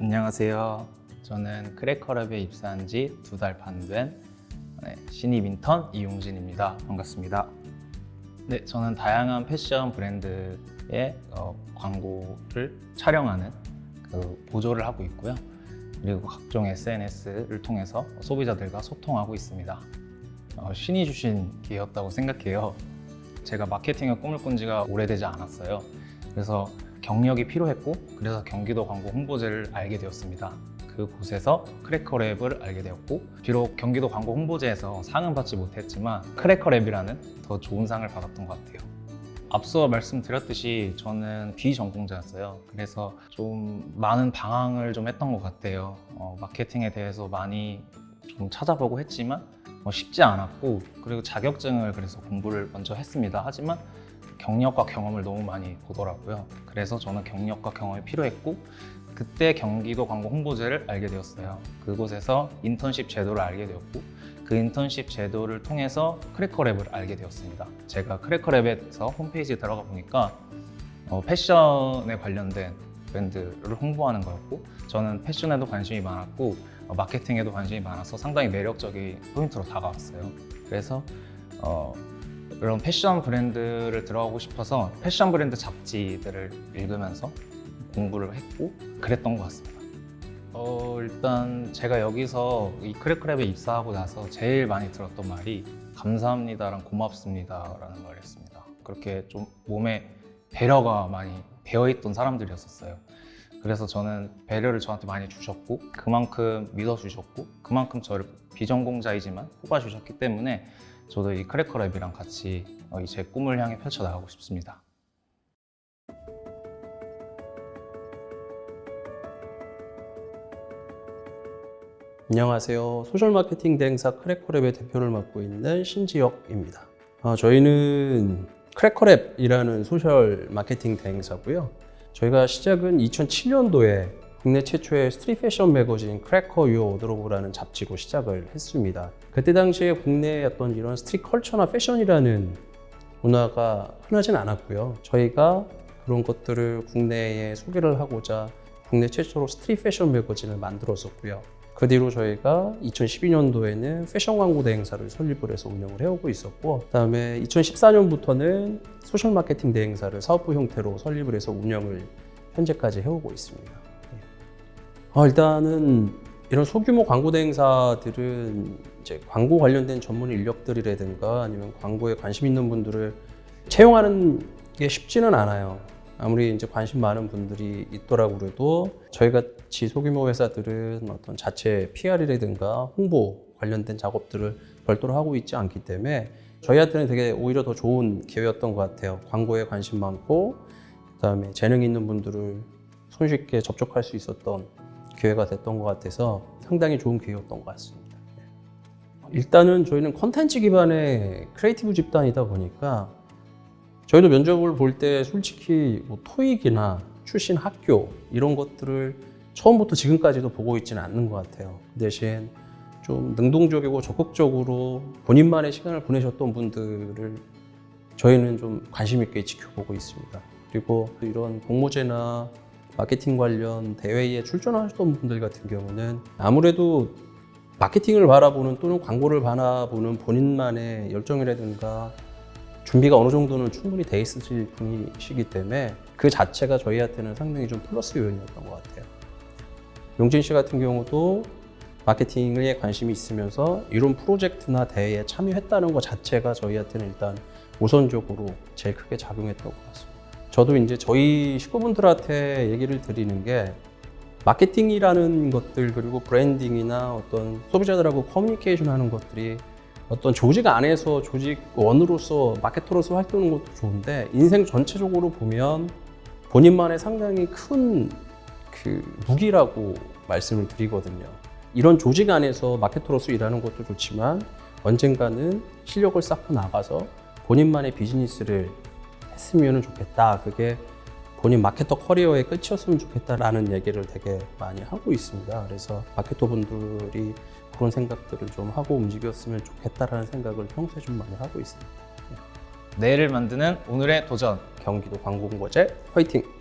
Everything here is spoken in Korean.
안녕하세요. 저는 크래커랩에 입사한 지 두 달 반된 네, 신입 인턴 이용진입니다. 반갑습니다. 네, 저는 다양한 패션 브랜드의 어, 광고를 촬영하는 그 보조를 하고 있고요. 그리고 각종 SNS를 통해서 소비자들과 소통하고 있습니다. 어, 신이 주신 기회였다고 생각해요. 제가 마케팅의 꿈을 꾼 지가 오래되지 않았어요. 그래서 경력이 필요했고 그래서 경기도 광고 홍보제를 알게 되었습니다. 그곳에서 크래커랩을 알게 되었고 비록 경기도 광고 홍보제에서 상은 받지 못했지만 크래커랩이라는 더 좋은 상을 받았던 것 같아요. 앞서 말씀드렸듯이 저는 비전공자였어요. 그래서 좀 많은 방황을 좀 했던 것 같아요. 어, 마케팅에 대해서 많이 좀 찾아보고 했지만 어, 쉽지 않았고 그리고 자격증을 그래서 공부를 먼저 했습니다. 하지만 경력과 경험을 너무 많이 보더라고요. 그래서 저는 경력과 경험이 필요했고 그때 경기도 광고 홍보제를 알게 되었어요. 그곳에서 인턴십 제도를 알게 되었고 그 인턴십 제도를 통해서 크래커랩을 알게 되었습니다. 제가 크래커랩에서 홈페이지에 들어가 보니까 어, 패션에 관련된 브랜드를 홍보하는 거였고 저는 패션에도 관심이 많았고 어, 마케팅에도 관심이 많아서 상당히 매력적인 포인트로 다가왔어요. 그래서 어, 그런 패션 브랜드를 들어가고 싶어서 패션 브랜드 잡지들을 읽으면서 공부를 했고 그랬던 것 같습니다. 어, 일단 제가 여기서 이 크래크랩에 입사하고 나서 제일 많이 들었던 말이 감사합니다랑 고맙습니다라는 말이었습니다. 그렇게 좀 몸에 배려가 많이 배어있던 사람들이었었어요. 그래서 저는 배려를 저한테 많이 주셨고 그만큼 믿어주셨고 그만큼 저를 비전공자이지만 뽑아주셨기 때문에 저도 이 크래커랩이랑 같이 어, 이제 꿈을 향해 펼쳐나가고 싶습니다. 안녕하세요. 소셜 마케팅 대행사 크래커랩의 대표를 맡고 있는 신지혁입니다. 어, 저희는 크래커랩이라는 소셜 마케팅 대행사고요. 저희가 시작은 2007년도에 국내 최초의 스트릿 패션 매거진 크래커 유어 워드로브라는 잡지로 시작을 했습니다. 그때 당시에 국내의 어떤 이런 스트릿 컬처나 패션이라는 문화가 흔하진 않았고요. 저희가 그런 것들을 국내에 소개를 하고자 국내 최초로 스트릿 패션 매거진을 만들었었고요. 그 뒤로 저희가 2012년도에는 패션 광고 대행사를 설립을 해서 운영을 해오고 있었고, 그다음에 2014년부터는 소셜 마케팅 대행사를 사업부 형태로 설립을 해서 운영을 현재까지 해오고 있습니다. 네. 어, 일단은 이런 소규모 광고 대행사들은 이제 광고 관련된 전문 인력들이라든가 아니면 광고에 관심 있는 분들을 채용하는 게 쉽지는 않아요. 아무리 이제 관심 많은 분들이 있더라고 그래도 저희 같이 소규모 회사들은 어떤 자체 PR이라든가 홍보 관련된 작업들을 별도로 하고 있지 않기 때문에 저희한테는 되게 오히려 더 좋은 기회였던 것 같아요. 광고에 관심 많고 그다음에 재능 있는 분들을 손쉽게 접촉할 수 있었던 기회가 됐던 것 같아서 상당히 좋은 기회였던 것 같습니다. 일단은 저희는 컨텐츠 기반의 크리에이티브 집단이다 보니까 저희도 면접을 볼 때 솔직히 뭐 토익이나 출신 학교 이런 것들을 처음부터 지금까지도 보고 있지는 않는 것 같아요. 그 대신 좀 능동적이고 적극적으로 본인만의 시간을 보내셨던 분들을 저희는 좀 관심 있게 지켜보고 있습니다. 그리고 이런 공모제나 마케팅 관련 대회에 출전하셨던 분들 같은 경우는 아무래도 마케팅을 바라보는 또는 광고를 바라보는 본인만의 열정이라든가 준비가 어느 정도는 충분히 돼 있으실 분이시기 때문에 그 자체가 저희한테는 상당히 좀 플러스 요인이었던 것 같아요. 용진 씨 같은 경우도 마케팅에 관심이 있으면서 이런 프로젝트나 대회에 참여했다는 것 자체가 저희한테는 일단 우선적으로 제일 크게 작용했던 것 같습니다. 저도 이제 저희 식구분들한테 얘기를 드리는 게 마케팅이라는 것들 그리고 브랜딩이나 어떤 소비자들하고 커뮤니케이션 하는 것들이 어떤 조직 안에서 조직원으로서 마케터로서 활동하는 것도 좋은데 인생 전체적으로 보면 본인만의 상당히 큰 그 무기라고 말씀을 드리거든요. 이런 조직 안에서 마케터로서 일하는 것도 좋지만 언젠가는 실력을 쌓고 나가서 본인만의 비즈니스를 했으면 좋겠다. 그게 본인 마케터 커리어의 끝이었으면 좋겠다라는 얘기를 되게 많이 하고 있습니다. 그래서 마케터 분들이 그런 생각들을 좀 하고 움직였으면 좋겠다라는 생각을 평소에 좀 많이 하고 있습니다. 내일을 만드는 오늘의 도전. 경기도 광고공고제 화이팅!